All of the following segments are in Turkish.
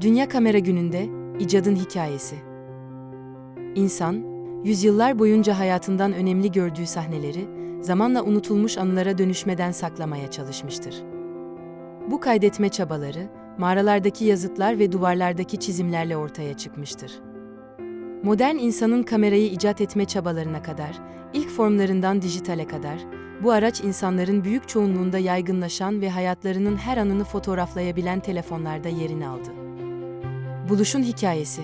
Dünya Kamera Günü'nde icadın hikayesi. İnsan, yüzyıllar boyunca hayatından önemli gördüğü sahneleri zamanla unutulmuş anılara dönüşmeden saklamaya çalışmıştır. Bu kaydetme çabaları mağaralardaki yazıtlar ve duvarlardaki çizimlerle ortaya çıkmıştır. Modern insanın kamerayı icat etme çabalarına kadar, ilk formlarından dijitale kadar, bu araç insanların büyük çoğunluğunda yaygınlaşan ve hayatlarının her anını fotoğraflayabilen telefonlarda yerini aldı. Buluşun hikayesi.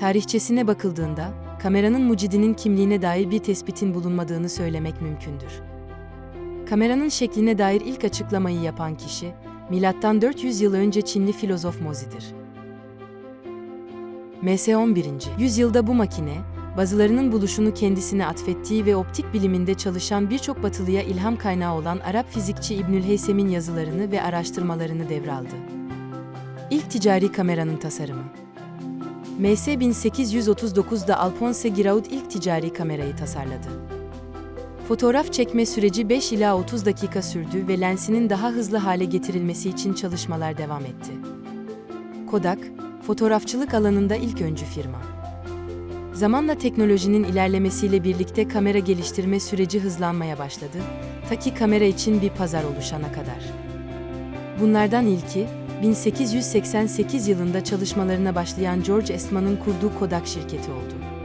Tarihçesine bakıldığında, kameranın mucidinin kimliğine dair bir tespitin bulunmadığını söylemek mümkündür. Kameranın şekline dair ilk açıklamayı yapan kişi, milattan 400 yıl önce Çinli filozof Mozi'dir. MS 11. yüzyılda bu makine, bazılarının buluşunu kendisine atfettiği ve optik biliminde çalışan birçok batılıya ilham kaynağı olan Arap fizikçi İbnül Heysem'in yazılarını ve araştırmalarını devraldı. İlk ticari kameranın tasarımı MS 1839'da Alphonse Giraud ilk ticari kamerayı tasarladı. Fotoğraf çekme süreci 5 ila 30 dakika sürdü ve lensinin daha hızlı hale getirilmesi için çalışmalar devam etti. Kodak, fotoğrafçılık alanında ilk öncü firma. Zamanla teknolojinin ilerlemesiyle birlikte kamera geliştirme süreci hızlanmaya başladı, ta ki kamera için bir pazar oluşana kadar. Bunlardan ilki, 1888 yılında çalışmalarına başlayan George Eastman'ın kurduğu Kodak şirketi oldu.